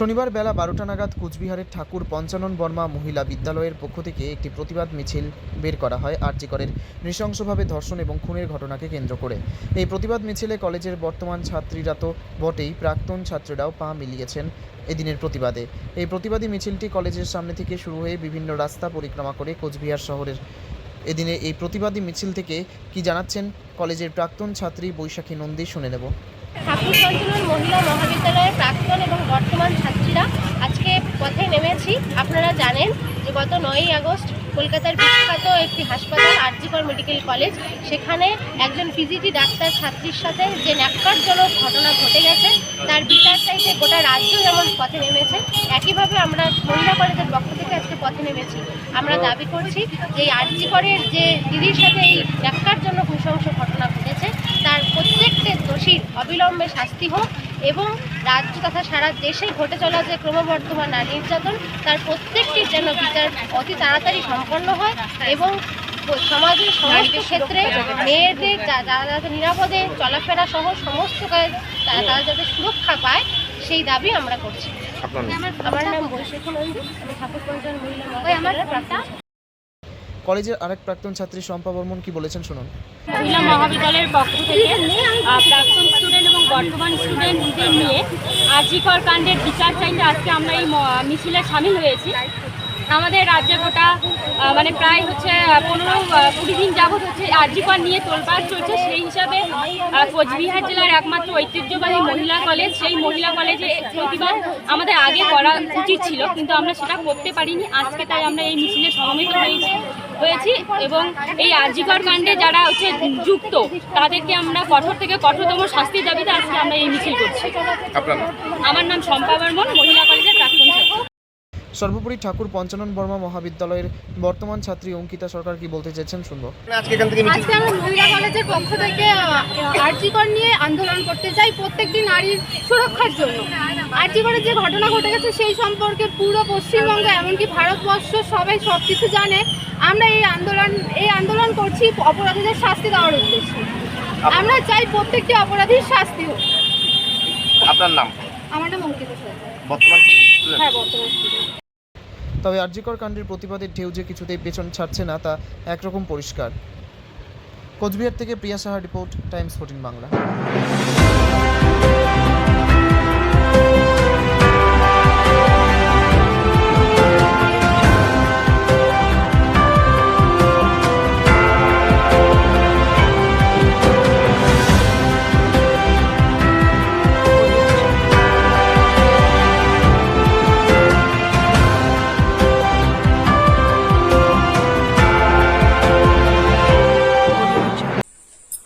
শনিবার বেলা বারোটা নাগাদ কুচবিহারের ঠাকুর পঞ্চানন বর্মা মহিলা বিদ্যালয়ের পক্ষ থেকে একটি প্রতিবাদ মিছিল বের করা হয় আরজিকরের নৃশংসভাবে ধর্ষণ এবং খুনের ঘটনাকে কেন্দ্র করে। এই প্রতিবাদ মিছিলে কলেজের বর্তমান ছাত্রীরা তো বটেই, প্রাক্তন ছাত্রীরাও পা মিলিয়েছেন এদিনের প্রতিবাদে। এই প্রতিবাদী মিছিলটি কলেজের সামনে থেকে শুরু হয়ে বিভিন্ন রাস্তা পরিক্রমা করে কোচবিহার শহরের এদিনে এই প্রতিবাদী মিছিল থেকে কি জানাচ্ছেন কলেজের প্রাক্তন ছাত্রী বৈশাখী নন্দী শুনে নেব। ঠাকুর পঞ্চমের মহিলা মহাবিদ্যালয়ের প্রাক্তন এবং বর্তমান ছাত্রীরা আজকে পথে নেমেছি। আপনারা জানেন যে গত নয়ই আগস্ট কলকাতার বিখ্যাত একটি হাসপাতাল, আরজিকর মেডিকেল কলেজ, সেখানে একজন পিজিটি ডাক্তার ছাত্রীর সাথে যে ন্যাক্কারজনক ঘটনা ঘটে গেছে, তার বিচার চাইতে গোটা রাজ্য যেমন পথে নেমেছে, একইভাবে আমরা মহিলা কলেজের পক্ষ থেকে আজকে পথে নেমেছি। আমরা দাবি করছি যে আরজিকরের যে দিদির সাথে এই ন্যাক্কারজনক নৃশংস ঘটনা ঘটেছে তার প্রত্যেকটি দোষীর অবিলম্বে শাস্তি হোক এবং রাজ্য তথা সারা দেশে ঘটে চলা যে ক্রমবর্ধমান নারী নির্যাতন তার প্রত্যেকটির যেন বিচার অতি তাড়াতাড়ি সম্পন্ন হয় এবং সমাজের সমস্ত ক্ষেত্রে মেয়েদের যারা যাতে নিরাপদে চলাফেরা সহ সমস্ত কাজ তারা তারা যাতে সুরক্ষা পায় সেই দাবি আমরা করছি আমার নাম বৈশাখী নন্দী আমি ঠাকুর পঞ্চায়েত মহিলা। কলেজের আরেক প্রাক্তন ছাত্রী শম্পা বর্মন কি বলেছেন শুনুন। মহিলা মহাবিদ্যালয়ের পক্ষ থেকে প্রাক্তন স্টুডেন্ট এবং বর্তমান স্টুডেন্টদের নিয়ে আজিকর কাণ্ডের বিচার চাইতে আজকে আমরা এই মিছিলে সামিল হয়েছি। আমাদের রাজ্যে গোটা মানে প্রায় হচ্ছে পনেরো কুড়ি দিন যাবৎ হচ্ছে আরজিকর নিয়ে তোলপাড় চলছে। সেই হিসাবে কোচবিহার জেলার একমাত্র ঐতিহ্যবাহী মহিলা কলেজ সেই মহিলা কলেজে প্রতিবাদ আমাদের আগে করা উচিত ছিল কিন্তু আমরা সেটা করতে পারিনি। আজকে তাই আমরা এই মিছিলে সমবেত হয়েছি হয়েছি এবং এই আরজিকর কাণ্ডে যারা হচ্ছে যুক্ত তাদেরকে আমরা কঠোর থেকে কঠোরতম শাস্তির দাবিতে আজকে আমরা এই মিছিল করছি। আমার নাম শম্পা বর্মন মহিলা কলেজের সর্বোপরি ঠাকুর পঞ্চানন বর্মা মহাবিদ্যালয়ের বর্তমান ছাত্রী অঙ্কিতা সরকার কি বলতে চাইছেন শুনব। আজকে এখান থেকে আজকে আমরা মহিলা কলেজের পক্ষ থেকে আর্জিকর নিয়ে আন্দোলন করতে চাই প্রত্যেকটি নারীর সুরক্ষার জন্য। আর্জিকরের যে ঘটনা ঘটে গেছে সেই সম্পর্কে পুরো পশ্চিমবঙ্গ এমনকি ভারতবর্ষ সবাই সব কিছু জানে। আমরা এই আন্দোলন এই আন্দোলন করছি অপরাধীদের শাস্তি দেওয়ার উদ্দেশ্যে। আমরা চাই প্রত্যেকটি অপরাধীর শাস্তি হোক। আপনার নাম? আমার নাম অঙ্কিতা সরকার। বর্তমান হ্যাঁ। তবে আরজিকর কাণ্ডের প্রতিবাদের ঢেউ যে কিছুতেই পেছন ছাড়ছে না, তা একরকম পরিষ্কার। কোচবিহার থেকে Priya Saha report, times fourteen Bangla.